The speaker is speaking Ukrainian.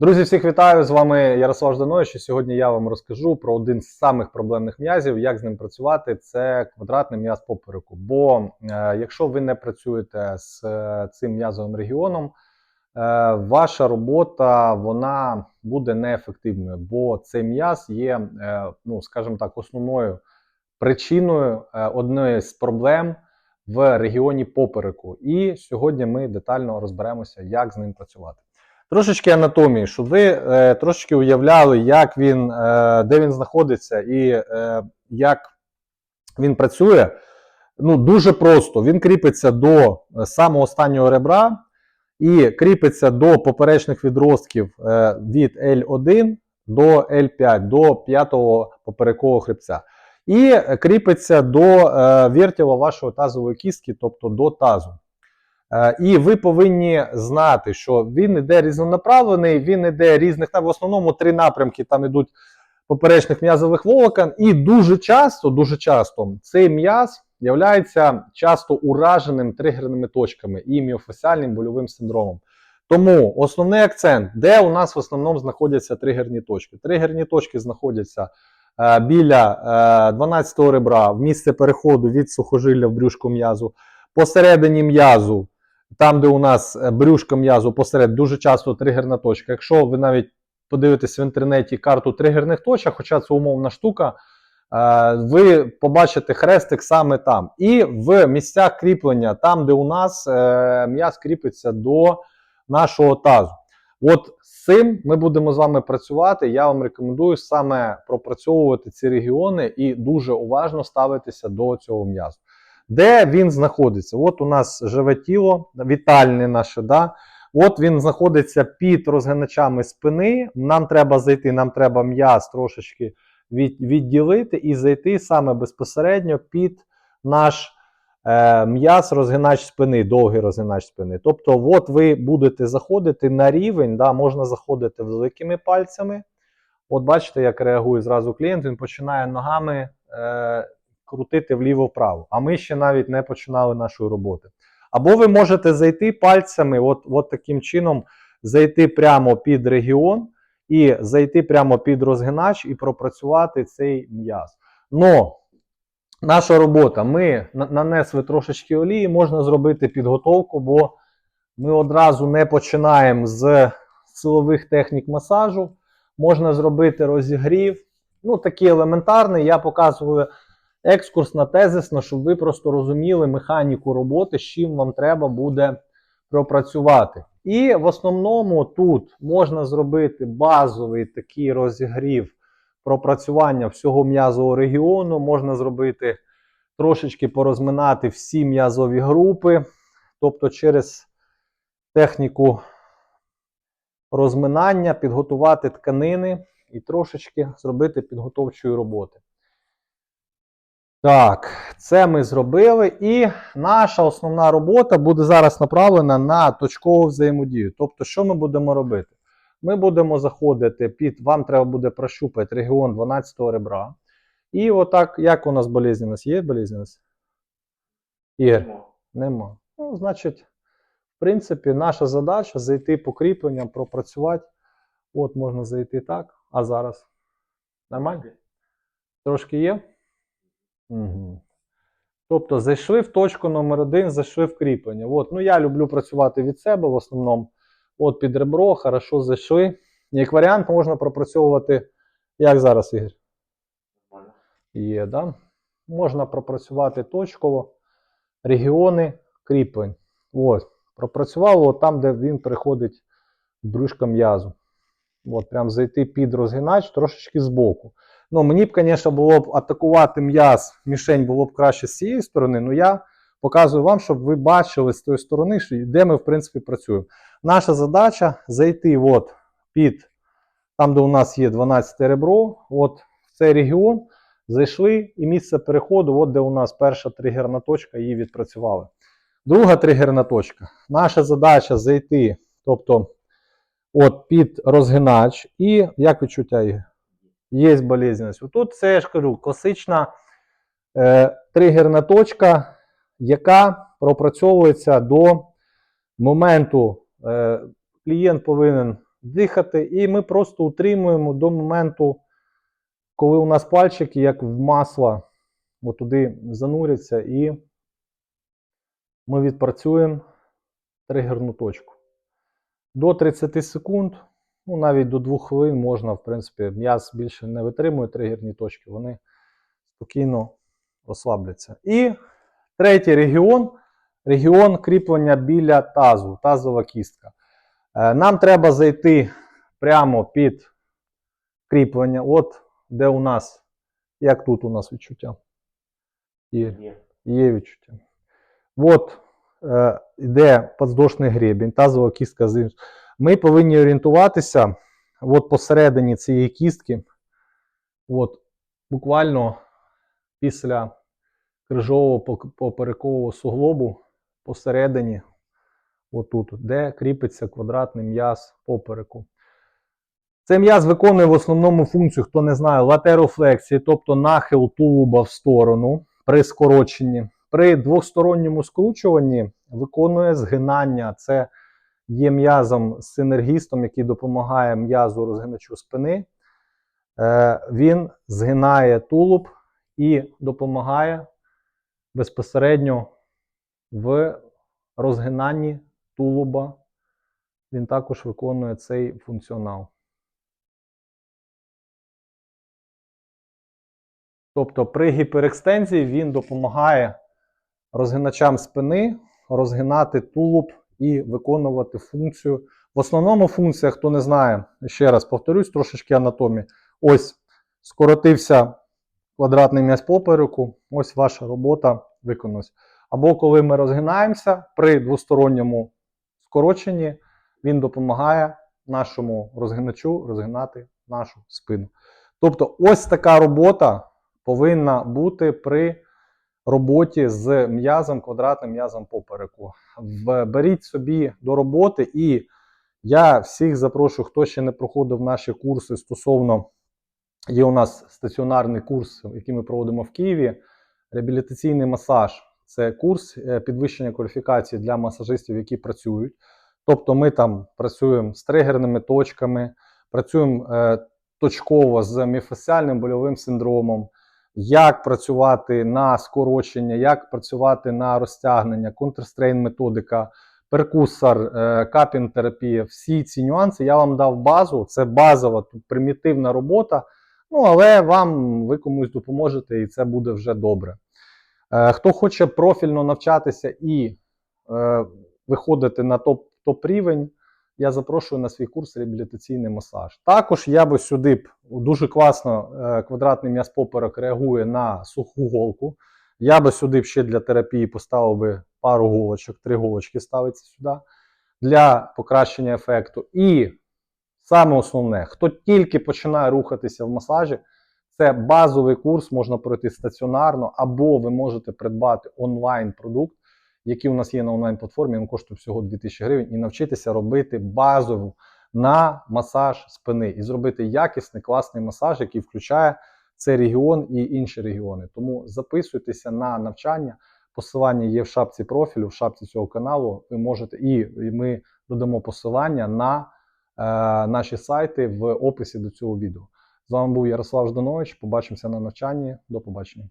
Друзі, всіх вітаю! З вами Ярослав Жданович. І сьогодні я вам розкажу про один з самих проблемних м'язів, як з ним працювати. Це квадратний м'яз попереку. Бо е, якщо ви не працюєте з е, цим м'язовим регіоном, е, ваша робота вона буде неефективною, бо цей м'яз є, е, ну скажімо так, основною причиною е, одної з проблем в регіоні попереку. І сьогодні ми детально розберемося, як з ним працювати. Трошечки анатомії, щоб ви е, трошечки уявляли, як він, е, де він знаходиться і е, як він працює. Ну, дуже просто. Він кріпиться до е, самого останнього ребра і кріпиться до поперечних відростків е, від L1 до L5, до п'ятого поперекового хребця. І кріпиться до е, вертіла вашої тазової кістки, тобто до тазу. Е, І ви повинні знати, що він іде різнонаправлений, він іде різних в основному три напрямки там ідуть поперечних м'язових волокон, і дуже часто, дуже часто цей м'яз являється часто ураженим тригерними точками і міофасіальним больовим синдромом. Тому основний акцент, де у нас в основному знаходяться тригерні точки. Тригерні точки знаходяться е, біля е, 12-го ребра, в місце переходу від сухожилля в брюшку м'язу, посередині м'язу, там, де у нас е, брюшко м'язу посеред, дуже часто тригерна точка. Якщо ви навіть подивитесь в інтернеті карту тригерних точок, хоча це умовна штука, е, ви побачите хрестик саме там. І в місцях кріплення, там, де у нас е, м'яз кріпиться до нашого тазу. От з цим ми будемо з вами працювати. Я вам рекомендую саме пропрацьовувати ці регіони і дуже уважно ставитися до цього м'язу. Де він знаходиться? От у нас живе тіло, вітальне наше. Да? От він знаходиться під розгиначами спини. Нам треба зайти, нам треба м'яз трошечки від, відділити і зайти саме безпосередньо під наш е, м'яз розгинач спини, довгий розгинач спини. Тобто, от ви будете заходити на рівень, да, можна заходити великими пальцями. От бачите, як реагує зразу клієнт, він починає ногами. Е, крутити вліво-вправо. А ми ще навіть не починали нашої роботи. Або ви можете зайти пальцями, от, от таким чином, зайти прямо під регіон і зайти прямо під розгинач і пропрацювати цей м'яз. Но наша робота, ми нанесли трошечки олії, можна зробити підготовку, бо ми одразу не починаємо з силових технік масажу. Можна зробити розігрів. Ну, такий елементарний. Я показую екскурс на тезисно, щоб ви просто розуміли механіку роботи, з чим вам треба буде пропрацювати. І в основному тут можна зробити базовий такий розігрів пропрацювання всього м'язового регіону, можна зробити трошечки порозминати всі м'язові групи, тобто через техніку розминання, підготувати тканини і трошечки зробити підготовчої роботи. Так, це ми зробили. І наша основна робота буде зараз направлена на точкову взаємодію. Тобто, що ми будемо робити? Ми будемо заходити під, вам треба буде прощупати регіон 12 ребра. І отак, як у нас болезненность? Є болезненность? Ігор? Нема. Ну, значить, в принципі, наша задача зайти по кріпленням, пропрацювати. От можна зайти так. А зараз? Нормально? Трошки є? Угу. Тобто зайшли в точку номер один, зайшли в кріплення. От, ну я люблю працювати від себе в основному. От під ребро, хорошо зайшли. Як варіант, можна пропрацьовувати, як зараз, Ігор? Є, да? Можна пропрацювати точково регіони кріплень. Ось, пропрацювали от там, де він переходить в брюшко м'язу. От, прям зайти під розгинач трошечки збоку. Ну, мені б, звісно, було б атакувати м'яз, мішень було б краще з цієї сторони, але я показую вам, щоб ви бачили з тої сторони, де ми, в принципі, працюємо. Наша задача зайти от під, там, де у нас є 12 ребро, от в цей регіон, зайшли, і місце переходу, от де у нас перша тригерна точка, її відпрацювали. Друга тригерна точка. Наша задача зайти, тобто, от під розгинач, і як відчуття Ігор? Є болезненность. Тут це я ж кажу, класична е, тригерна точка, яка пропрацьовується до моменту. Е, клієнт повинен дихати, і ми просто утримуємо до моменту, коли у нас пальчики, як в масло, туди зануряться, і ми відпрацюємо тригерну точку. До 30 секунд, ну навіть до 2 хвилин можна, в принципі, м'яз більше не витримує тригерні точки, вони спокійно розслабляться. І третій регіон регіон кріплення біля тазу, тазова кістка. Е, Нам треба зайти прямо під кріплення. От де у нас, як тут у нас відчуття? Є, Є. відчуття. От е, йде подвздошний гребінь, тазова кістка. з іншої. Ми повинні орієнтуватися от посередині цієї кістки, от, буквально після крижового поперекового суглобу посередині, отут, де кріпиться квадратний м'яз попереку. Цей м'яз виконує в основному функцію, хто не знає, латерофлексії, тобто нахил тулуба в сторону при скороченні. При двосторонньому скручуванні виконує згинання. Це є м'язом синергістом, який допомагає м'язу розгиначу спини. Е, Він згинає тулуб і допомагає безпосередньо в розгинанні тулуба. Він також виконує цей функціонал. Тобто при гіперекстензії він допомагає розгиначам спини розгинати тулуб і виконувати функцію. В основному функція, хто не знає, ще раз повторюсь, трошечки анатомії. Ось скоротився квадратний м'яз попереку, ось ваша робота виконалась. Або коли ми розгинаємося при двосторонньому скороченні, він допомагає нашому розгиначу розгинати нашу спину. Тобто, ось така робота повинна бути при роботі з м'язом, квадратним м'язом попереку. Беріть собі до роботи, і я всіх запрошую, хто ще не проходив наші курси стосовно. Є у нас стаціонарний курс, який ми проводимо в Києві. Реабілітаційний масаж це курс е, підвищення кваліфікації для масажистів, які працюють. Тобто ми там працюємо з тригерними точками, працюємо е, точково з міфасіальним больовим синдромом, як працювати на скорочення, як працювати на розтягнення, контрстрейн методика, перкусор, е, капінг терапія. Всі ці нюанси я вам дав базу. Це базова примітивна робота. Ну, але вам ви комусь допоможете, і це буде вже добре. Е, Хто хоче профільно навчатися і е, виходити на топ, топ рівень, я запрошую на свій курс реабілітаційний масаж. Також я би сюди б дуже класно е, квадратний м'яз поперек реагує на суху голку. Я би сюди б ще для терапії поставив би пару голочок, три голочки ставиться сюди для покращення ефекту. І саме основне, хто тільки починає рухатися в масажі, це базовий курс, можна пройти стаціонарно, або ви можете придбати онлайн який у нас є на онлайн-платформі, він коштує всього 2000 гривень, і навчитися робити базову на масаж спини і зробити якісний, класний масаж, який включає цей регіон і інші регіони. Тому записуйтеся на навчання. Посилання є в шапці профілю, в шапці цього каналу. Ви можете, і ми додамо посилання на е, наші сайти в описі до цього відео. З вами був Ярослав Жданович. Побачимося на навчанні. До побачення.